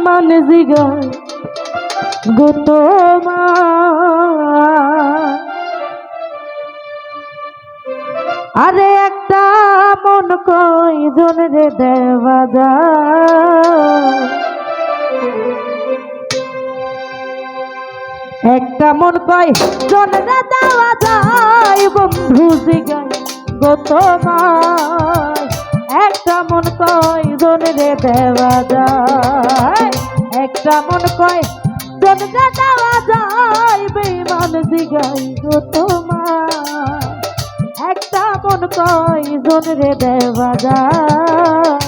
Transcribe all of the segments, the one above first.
বেমান জিগায় গোতমা আরে একটা মন কয়জন রে দেওয়া একটা মন কয় জন দেওয়া যায়, বন্ধু জিগায় গোতমায় একটা মন কয়, জন রে দেওয়া যায়। একটা মন কয়, জন রে দেওয়া যায় বেমান জিগাই গো তোমার একটা মন কয়, জন রে দেওয়া যায়।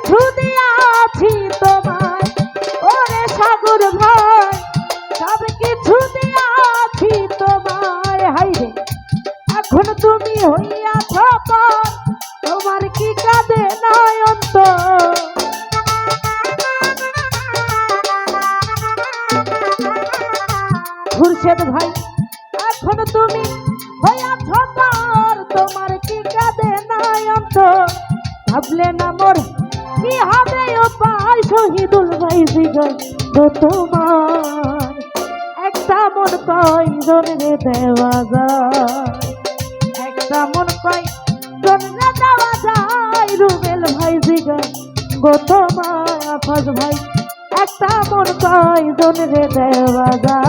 কিছু দিয়াছি তোমায়। ওরে সাগর ভাই, সব কিছু দিয়াছি তোমায়। হাইরে এখন তুমি হইয়াছ তোমার কি কাঁদে নয়ন্ত খুরশেদ ভাই, এখন তুমি হইয়াছ তোমার কি কাঁদে নয়ন্ত ভাবলে না মোর কি হবে উপায় শহীদুল ভাই জিগর তো তোমার একটা মন কয়জন রে দেওয়া যায়। একটা মন কয়জন রে দেওয়া যায় রুবেল জিগর গোতমায় আফাজ ভাই, একটা মন দেওয়া যায়।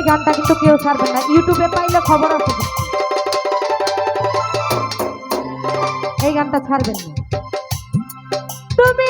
এই গানটা কিন্তু কেউ ছাড়বে না। ইউটিউবে পাইলে খবর আছে এই গানটা ছাড়বেন না। তুমি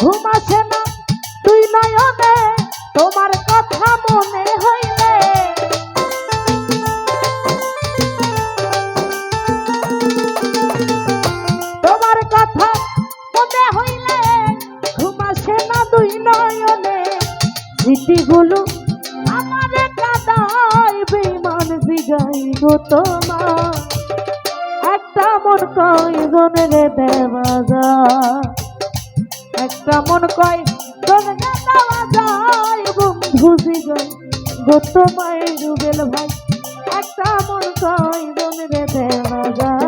ঘুম আসে না। তুই নয়নে, তোমার কথা মনে হইলে। তোমার কথা মনে হইলে ঘুম না দুই নয়নে। স্মৃতিগুলো আমার কাদায় বেমান জিগাই গো তোমার একটা মন কয়জন রে দেওয়া যায়। একটা মন কয় জন রে দেওয়া যায়, বন্ধু জিগাই গো তোমায় রুবেল ভাই। একটা মন কয়জন রে দেওয়া যায়!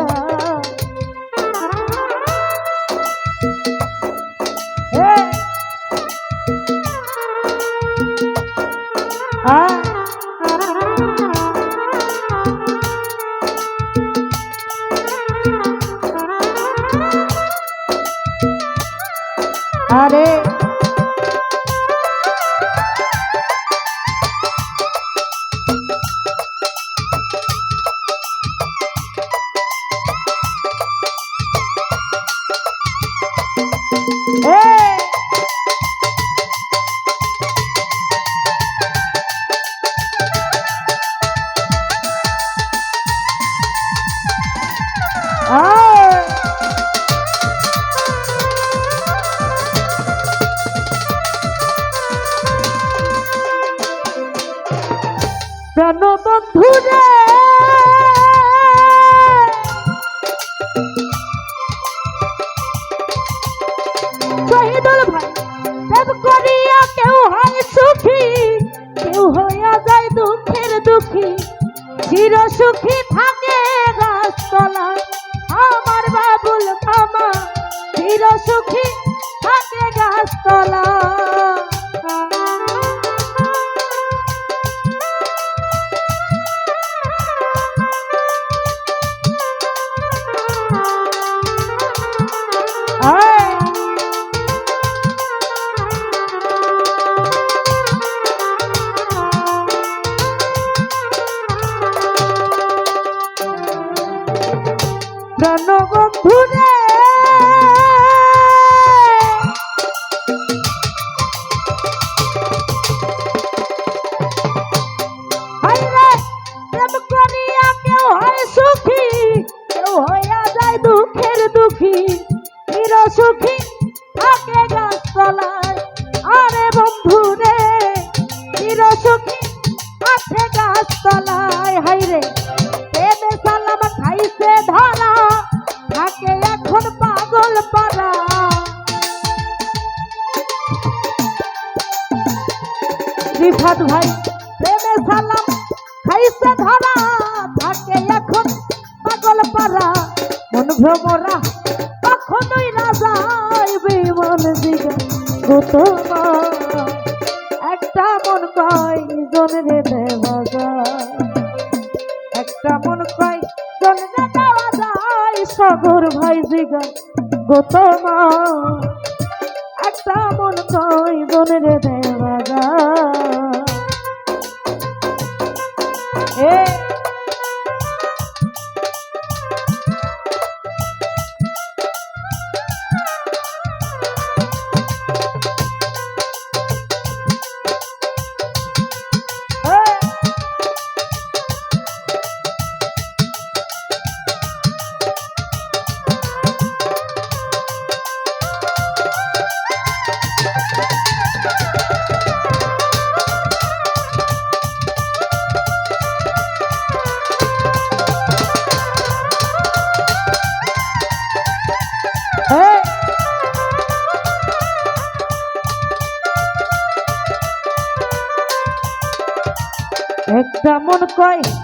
আরে প্রাণবন্ধু রে কেউ সুখী, কেউ হইয়া যায় দুঃখের দুঃখী। চির সুখী থাকে গাছতলা, আমার বাবুল মামা। চির সুখী থাকে গাছতলা। হাইরে প্রেমে সালাম খাইছে ধরা, থাকে এখন পাগল পারা রিফাত ভাই প্রেমে খাইছে ধরা, থাকে এখন পাগল পারা মন ভ্রমরা, কখনোই না যায় বিমন দিকে একটা মন কয় জন রে দেওয়া যায় একটা মন কয় রে দেওয়া যায়, সাগর ভাই জিগা গোতমা একটা মন কয় বনে রে কয়